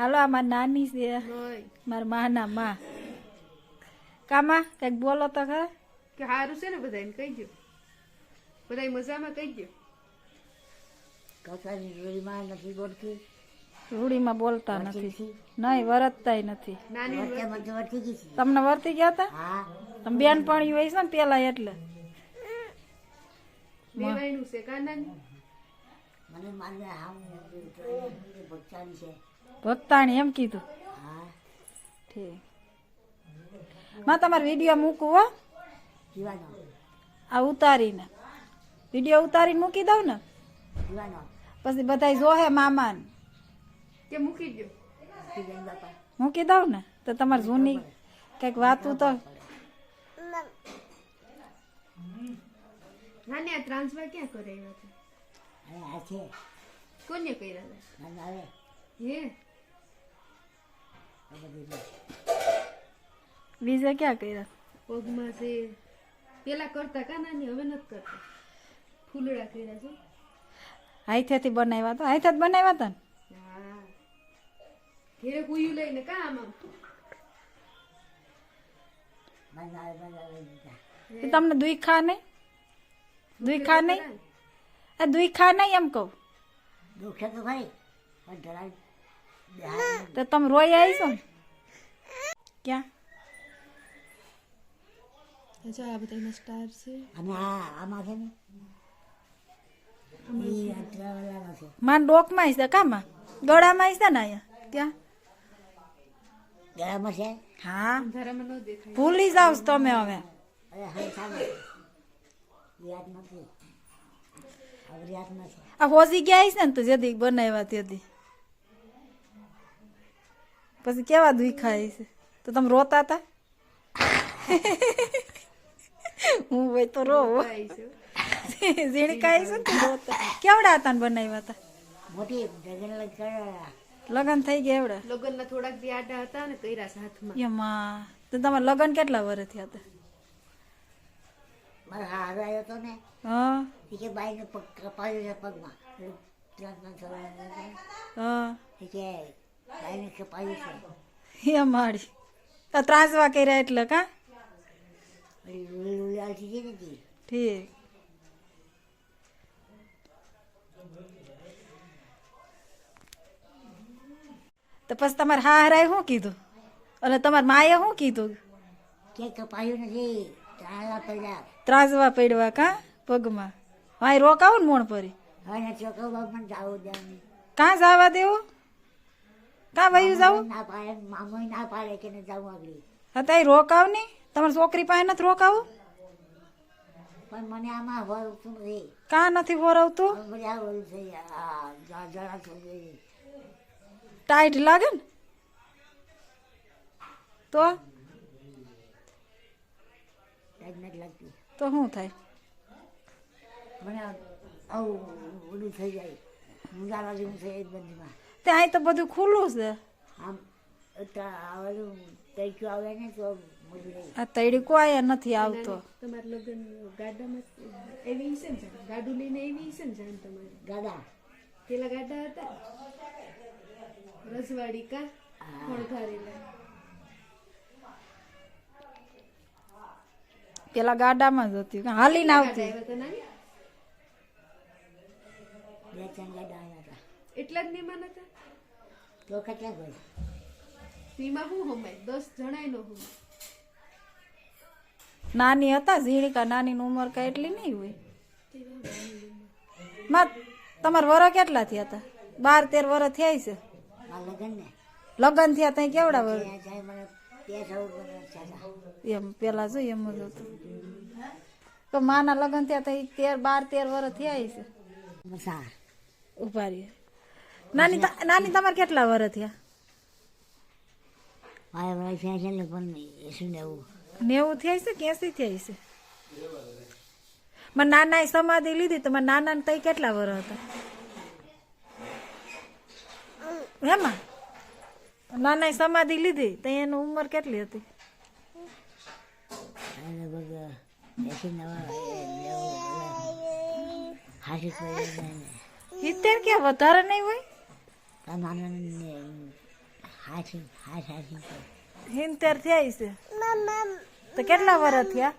હાલો આ મારી નાની છે મારા માના મા કામા કંઈક બોલો તો ખરા કે સારું છે ને બધાને કહી દો બધા મજામાં કહી દો કસાની જોડીમાં નથી બોલતી રૂડીમાં બોલતા નથી નહીં વરતતાય નથી નાની વચ્ચે મને વર્તી ગઈ છે તમને વર્તી ગયા હતા હા તમે બેનપણી હોય છે ને પેલા એટલે છે મને મારે હા ભક્તાની છે. ભક્તાણી એમ કીધું? હા. ઠીક. માં તમારે વીડિયો મૂકું હો. આ ઉતારીને. વીડિયો ઉતારીને મૂકી દઉં ને? પછી બધા જોહે મામાને. કે મૂકી દો મૂકી દઉં ને? તો તમારે જૂની કંઈક વાતું તો ના આ ટ્રાન્સફર ક્યાં કરાવ્યા હતા? કોને કર્યા હતા હે. બીજે ક્યાં કર્યા પગમાં છે પેલા કરતા કા નાની હવે નથી કરતા ફૂલડા કર્યા છે હાથેથી બનાવ્યા તો હાથે જ બનાવ્યા હતા ને ઘેરે કુયું લઈને કા આમાં તમને મને આવે દીધા એ તમને નહીં એ દુઈખા નહીં એમ કહું. દુખે તો ખરી પણ ધરાય તો તમે રોઈ આવીશો ને? ક્યાં? જો આ બધા સ્ટાર છે. અને આ આમાં છે ને માન ડોકમાં છે કામાં? ગળામાં છે ને અહીંયા? ક્યાં? ગળામાં છે? હા. ભૂલી જાવ તમે હવે. યાદ નથી. હવે આ હોજી ગયા છે ને તો જદી બનાવ્યા તેથી પછી કેવા દુખાય છે તો તમે રોતા હતા? હું ભાઈ તો રો ઝીણકાય છે ને રોતા. કેવડા હતા ને બનાવ્યા હતા? મોટી લગ્ન થઈ ગયા એવડા? લગ્નના થોડાક દી આડા હતા ને કર્યા હાથમાં. એમાં તો તમારા લગન કેટલા વર્ષ થયા હતા? મારો હાર આવ્યો હતો ને હા. કે બાઈને પગ કપાયો છે પગમાં. ત્રણ ત્રણ હા. કે બાઈને કપાયું છે. એ મારી તો ત્રાસવા કર્યા એટલે કા. ઠીક. તો પછી તમારે હારાએ શું કીધું? અને તમારા માએ શું કીધું? કે કપાયું નથી પડ્યા. ત્રાસવા પડવા કા? પગમાં. હા રોકાવો ને મોણ પરી. કાં જવા દેવું? કાં વયું જાવું? ના પાડે મામો ના પાડે કે ને જાવું આગળ. હતા રોકાવ નહીં? તમારી છોકરી પાસે નથી રોકાવું? પણ મને આમાં વળતું નથી કાં નથી ટાઈટ લાગે ને? તો? નથી લાગતી. તો શું થાય? આવું ઓલું થઈ જાય જેવું થઈ જાય બંધમાં. તે અહીં તો બધું ખુલ્લું છે. આમ તૈક્યું આવે ને તો આ તૈડીકો આયા નથી આવતો. તમારા લગ્ન ગાડામાં એવી છે ને ગાડું લઈને એવી છે ને જાણ તમારે? ગાડા. પેલા ગાડા હતા રજવાડી કા? પેલા ગાડામાં જ હતી. હાલીને આવતી. નાની એટલા જ નિમાન હતા? તો કેટલા ગયા? સીમાં હું હમે? દસ જણાય નો હું. નાની હતા ઝીણકા નાનીની ઉંમર કાંઈ એટલી નહીં હોય. માં તમારા વર કેટલા થયા હતા? બાર તેર વરસ થયા છે લગન લગ્ન થયા ત્યાં કેવડા વર? વર્ષ એમ પેલા જો એમ જ હતું. તો માના લગ્ન ત્યાં તેર બાર તેર વરસ થયા છે. ઊભા રહી. નાની નાની તમારે કેટલા વર્ષ થયા? નેવું? થયા છે કે એસી થયા છે? મારા નાનાએ સમાધિ લીધી તો મારા નાનાને તઈ કેટલા વરસ હતા? હેમાં? નાનાએ સમાધિ લીધી તો એની ઉંમર કેટલી હતી? સિત્તેર કે વધારે નહીં હોય? નાના હિંતેર થયા છે તો કેટલા વર્ષ થયા?